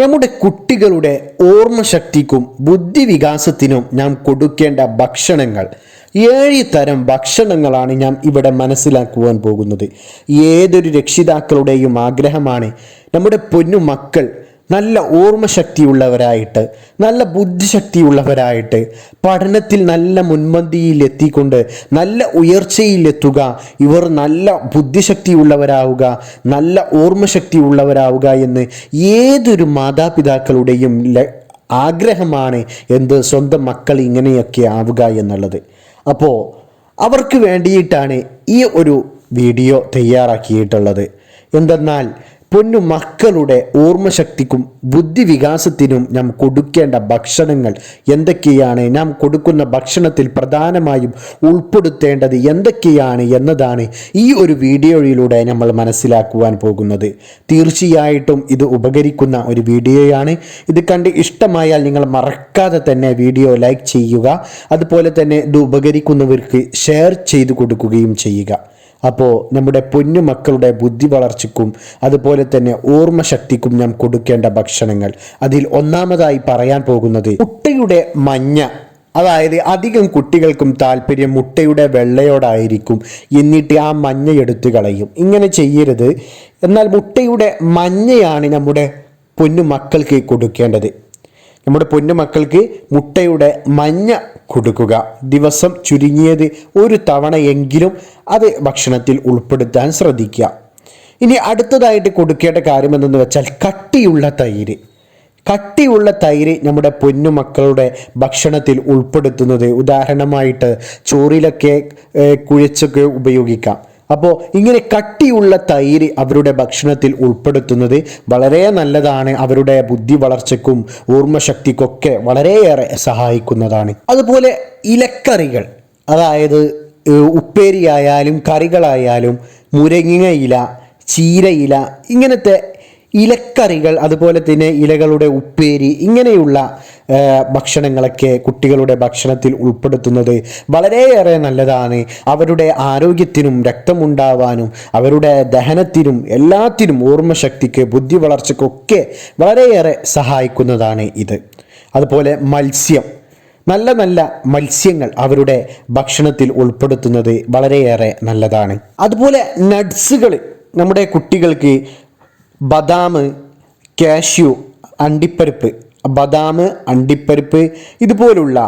നമ്മുടെ കുട്ടികളുടെ ഓർമ്മശക്തിക്കും ബുദ്ധിവികാസത്തിനും നാം കൊടുക്കേണ്ട ഭക്ഷണങ്ങൾ. ഏഴ് തരം ഭക്ഷണങ്ങളാണ് ഞാൻ ഇവിടെ മനസ്സിലാക്കുവാൻ പോകുന്നത്. ഏതൊരു രക്ഷിതാക്കളുടെയും ആഗ്രഹമാണ് നമ്മുടെ പൊന്നു മക്കൾ നല്ല ഓർമ്മശക്തിയുള്ളവരായിട്ട് നല്ല ബുദ്ധിശക്തിയുള്ളവരായിട്ട് പഠനത്തിൽ നല്ല മുൻപന്തിയിൽ എത്തിക്കൊണ്ട് നല്ല ഉയർച്ചയിലെത്തുക ഇവർ നല്ല ബുദ്ധിശക്തിയുള്ളവരാവുക നല്ല ഓർമ്മശക്തിയുള്ളവരാവുക എന്ന് ഏതൊരു മാതാപിതാക്കളുടെയും ആഗ്രഹമാണ് എന്ത് സ്വന്തം മക്കൾ ഇങ്ങനെയൊക്കെ ആവുക എന്നുള്ളത്. അപ്പോൾ അവർക്ക് വേണ്ടിയിട്ടാണ് ഈ ഒരു വീഡിയോ തയ്യാറാക്കിയിട്ടുള്ളത്. എന്തെന്നാൽ പൊന്നു മക്കളുടെ ഓർമ്മശക്തിക്കും ബുദ്ധിവികാസത്തിനും നാം കൊടുക്കേണ്ട ഭക്ഷണങ്ങൾ എന്തൊക്കെയാണ്? നാം കൊടുക്കുന്ന ഭക്ഷണത്തിൽ പ്രധാനമായും ഉൾപ്പെടുത്തേണ്ടത് എന്തൊക്കെയാണ് എന്നതാണ് ഈ ഒരു വീഡിയോയിലൂടെ നമ്മൾ മനസ്സിലാക്കുവാൻ പോകുന്നത്. തീർച്ചയായിട്ടും ഇത് ഉപകരിക്കുന്ന ഒരു വീഡിയോയാണ്. ഇത് കണ്ട് ഇഷ്ടമായാൽ നിങ്ങൾ മറക്കാതെ തന്നെ വീഡിയോ ലൈക്ക് ചെയ്യുക. അതുപോലെ തന്നെ ഇത് ഉപകരിക്കുന്നവർക്ക് ഷെയർ ചെയ്തു കൊടുക്കുകയും ചെയ്യുക. അപ്പോൾ നമ്മുടെ പൊന്നു മക്കളുടെ ബുദ്ധി വളർച്ചയ്ക്കും അതുപോലെ തന്നെ ഓർമ്മശക്തിക്കും നാം കൊടുക്കേണ്ട ഭക്ഷണങ്ങൾ. അതിൽ ഒന്നാമതായി പറയാൻ പോകുന്നത് മുട്ടയുടെ മഞ്ഞ. അതായത് അധികം കുട്ടികൾക്കും താല്പര്യം മുട്ടയുടെ വെള്ളയോടായിരിക്കും. എന്നിട്ട് ആ മഞ്ഞ എടുത്തു കളയും. ഇങ്ങനെ ചെയ്യരുത്. എന്നാൽ മുട്ടയുടെ മഞ്ഞയാണ് നമ്മുടെ പൊന്നു മക്കൾക്ക് കൊടുക്കേണ്ടത്. നമ്മുടെ പൊന്നു മക്കൾക്ക് മുട്ടയുടെ മഞ്ഞ കൊടുക്കുക. ദിവസം ചുരുങ്ങിയത് ഒരു തവണയെങ്കിലും അത് ഭക്ഷണത്തിൽ ഉൾപ്പെടുത്താൻ ശ്രദ്ധിക്കുക. ഇനി അടുത്തതായിട്ട് കൊടുക്കേണ്ട കാര്യം എന്തെന്ന് വെച്ചാൽ കട്ടിയുള്ള തൈര്. കട്ടിയുള്ള തൈര് നമ്മുടെ പൊന്നു മക്കളുടെ ഭക്ഷണത്തിൽ ഉൾപ്പെടുത്തുന്നത്. ഉദാഹരണമായിട്ട് ചോറിലൊക്കെ കുഴച്ചൊക്കെ ഉപയോഗിക്കാം. അപ്പോൾ ഇങ്ങനെ കട്ടിയുള്ള തൈര് അവരുടെ ഭക്ഷണത്തിൽ ഉൾപ്പെടുത്തുന്നത് വളരെ നല്ലതാണ്. അവരുടെ ബുദ്ധി വളർച്ചയ്ക്കും ഓർമ്മശക്തിക്കൊക്കെ വളരെയേറെ സഹായിക്കുന്നതാണ്. അതുപോലെ ഇലക്കറികൾ അതായത് ഉപ്പേരിയായാലും കറികളായാലും മുരങ്ങയില ചീരയില ഇങ്ങനത്തെ ഇലക്കറികൾ അതുപോലെ തന്നെ ഇലകളുടെ ഉപ്പേരി ഇങ്ങനെയുള്ള ഭക്ഷണങ്ങളൊക്കെ കുട്ടികളുടെ ഭക്ഷണത്തിൽ ഉൾപ്പെടുത്തുന്നത് വളരെയേറെ നല്ലതാണ്. അവരുടെ ആരോഗ്യത്തിനും രക്തമുണ്ടാവാനും അവരുടെ ദഹനത്തിനും എല്ലാത്തിനും ഓർമ്മശക്തിക്ക് ബുദ്ധി വളർച്ചയ്ക്കൊക്കെ വളരെയേറെ സഹായിക്കുന്നതാണ് ഇത്. അതുപോലെ മത്സ്യം. നല്ല നല്ല മത്സ്യങ്ങൾ അവരുടെ ഭക്ഷണത്തിൽ ഉൾപ്പെടുത്തുന്നത് വളരെയേറെ നല്ലതാണ്. അതുപോലെ നട്ട്സുകൾ. നമ്മുടെ കുട്ടികൾക്ക് ബദാം കാഷ്യു അണ്ടിപ്പരിപ്പ്. ബദാം അണ്ടിപ്പരിപ്പ് ഇതുപോലുള്ള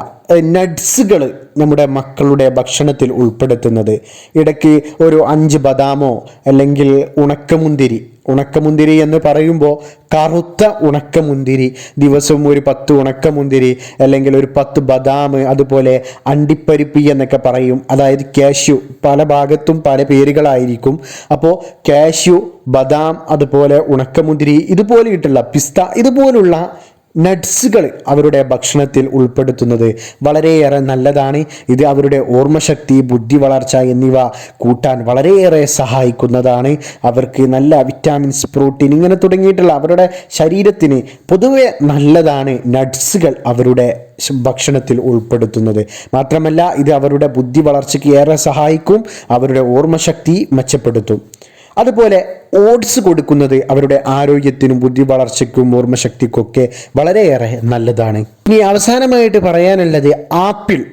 നട്ട്സുകൾ നമ്മുടെ മക്കളുടെ ഭക്ഷണത്തിൽ ഉൾപ്പെടുത്തുന്നത്. ഇടയ്ക്ക് ഒരു അഞ്ച് ബദാമോ അല്ലെങ്കിൽ ഉണക്കമുന്തിരി ഉണക്കമുന്തിരി എന്ന് പറയുമ്പോൾ കറുത്ത ഉണക്കമുന്തിരി. ദിവസവും ഒരു പത്ത് ഉണക്കമുന്തിരി അല്ലെങ്കിൽ ഒരു പത്ത് ബദാം അതുപോലെ അണ്ടിപ്പരിപ്പി എന്നൊക്കെ പറയും. അതായത് കാഷ്യു പല ഭാഗത്തും പല പേരുകളായിരിക്കും. അപ്പോൾ കാഷ്യു ബദാം അതുപോലെ ഉണക്കമുന്തിരി ഇതുപോലെയിട്ടുള്ള പിസ്ത ഇതുപോലുള്ള നട്ട്സുകൾ അവരുടെ ഭക്ഷണത്തിൽ ഉൾപ്പെടുത്തുന്നത് വളരെയേറെ നല്ലതാണ്. ഇത് അവരുടെ ഓർമ്മശക്തി ബുദ്ധി വളർച്ച എന്നിവ കൂട്ടാൻ വളരെയേറെ സഹായിക്കുന്നതാണ്. അവർക്ക് നല്ല വിറ്റാമിൻസ് പ്രോട്ടീൻ ഇങ്ങനെ തുടങ്ങിയിട്ടുള്ള അവരുടെ ശരീരത്തിന് പൊതുവെ നല്ലതാണ് നട്ട്സുകൾ അവരുടെ ഭക്ഷണത്തിൽ ഉൾപ്പെടുത്തുന്നത്. മാത്രമല്ല ഇത് അവരുടെ ബുദ്ധി വളർച്ചയ്ക്ക് ഏറെ സഹായിക്കും അവരുടെ ഓർമ്മശക്തി മെച്ചപ്പെടുത്തും. അതുപോലെ ഓട്സ് കൊടുക്കുന്നത് അവരുടെ ആരോഗ്യത്തിനും ബുദ്ധി വളർച്ചയ്ക്കും ഓർമ്മശക്തിക്കൊക്കെ വളരെയേറെ നല്ലതാണ്. ഇനി അവസാനമായിട്ട് പറയാനുള്ളത് ആപ്പിൾ.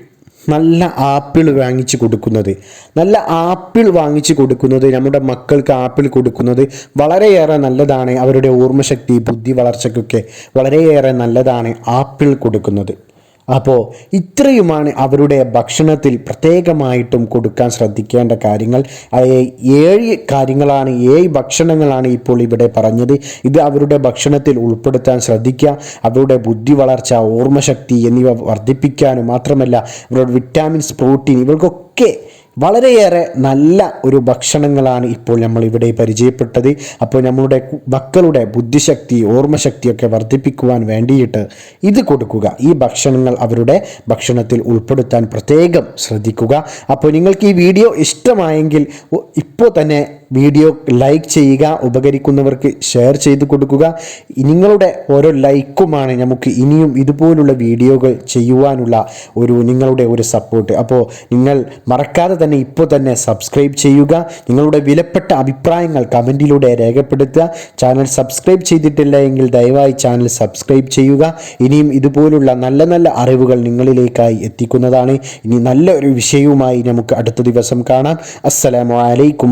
നല്ല ആപ്പിൾ വാങ്ങിച്ചു കൊടുക്കുന്നത്. നല്ല ആപ്പിൾ വാങ്ങിച്ചു കൊടുക്കുന്നത് നമ്മുടെ മക്കൾക്ക് ആപ്പിൾ കൊടുക്കുന്നത് വളരെയേറെ നല്ലതാണ്. അവരുടെ ഓർമ്മശക്തി ബുദ്ധി വളർച്ചയ്ക്കൊക്കെ വളരെയേറെ നല്ലതാണ് ആപ്പിൾ കൊടുക്കുന്നത്. അപ്പോൾ ഇത്രയുമാണ് അവരുടെ ഭക്ഷണത്തിൽ പ്രത്യേകമായിട്ടും കൊടുക്കാൻ ശ്രദ്ധിക്കേണ്ട കാര്യങ്ങൾ. ഏഴ് കാര്യങ്ങളാണ് ഏഴ് ഭക്ഷണങ്ങളാണ് ഇപ്പോൾ ഇവിടെ പറഞ്ഞത്. ഇത് അവരുടെ ഭക്ഷണത്തിൽ ഉൾപ്പെടുത്താൻ ശ്രദ്ധിക്കുക. അവരുടെ ബുദ്ധി വളർച്ച ഓർമ്മശക്തി എന്നിവ വർദ്ധിപ്പിക്കാനും മാത്രമല്ല അവരുടെ വിറ്റാമിൻസ് പ്രോട്ടീൻ ഇവർക്കൊക്കെ വളരെയേറെ നല്ല ഒരു ഭക്ഷണങ്ങളാണ് ഇപ്പോൾ നമ്മൾ ഇവിടെ പരിചയപ്പെട്ടത്. അപ്പോൾ നമ്മളുടെ മക്കളുടെ ബുദ്ധിശക്തി ഓർമ്മശക്തിയൊക്കെ വർദ്ധിപ്പിക്കുവാൻ വേണ്ടിയിട്ട് ഇത് കൊടുക്കുക. ഈ ഭക്ഷണങ്ങൾ അവരുടെ ഭക്ഷണത്തിൽ ഉൾപ്പെടുത്താൻ പ്രത്യേകം ശ്രദ്ധിക്കുക. അപ്പോൾ നിങ്ങൾക്ക് ഈ വീഡിയോ ഇഷ്ടമായെങ്കിൽ ഇപ്പോൾ തന്നെ വീഡിയോ ലൈക്ക് ചെയ്യുക ഉപകരിക്കുന്നവർക്ക് ഷെയർ ചെയ്ത് കൊടുക്കുക. നിങ്ങളുടെ ഓരോ ലൈക്കുമാണ് നമുക്ക് ഇനിയും ഇതുപോലുള്ള വീഡിയോകൾ ചെയ്യുവാനുള്ള ഒരു നിങ്ങളുടെ ഒരു സപ്പോർട്ട് അപ്പോൾ നിങ്ങൾ മറക്കാതെ തന്നെ ഇപ്പോൾ തന്നെ സബ്സ്ക്രൈബ് ചെയ്യുക. നിങ്ങളുടെ വിലപ്പെട്ട അഭിപ്രായങ്ങൾ കമന്റിലൂടെ രേഖപ്പെടുത്തുക. ചാനൽ സബ്സ്ക്രൈബ് ചെയ്തിട്ടില്ല എങ്കിൽ ദയവായി ചാനൽ സബ്സ്ക്രൈബ് ചെയ്യുക. ഇനിയും ഇതുപോലുള്ള നല്ല നല്ല അറിവുകൾ നിങ്ങളിലേക്കായി എത്തിക്കുന്നതാണ്. ഇനി നല്ല ഒരു വിഷയവുമായി നമുക്ക് അടുത്ത ദിവസം കാണാം. അസ്സലാമു അലൈക്കും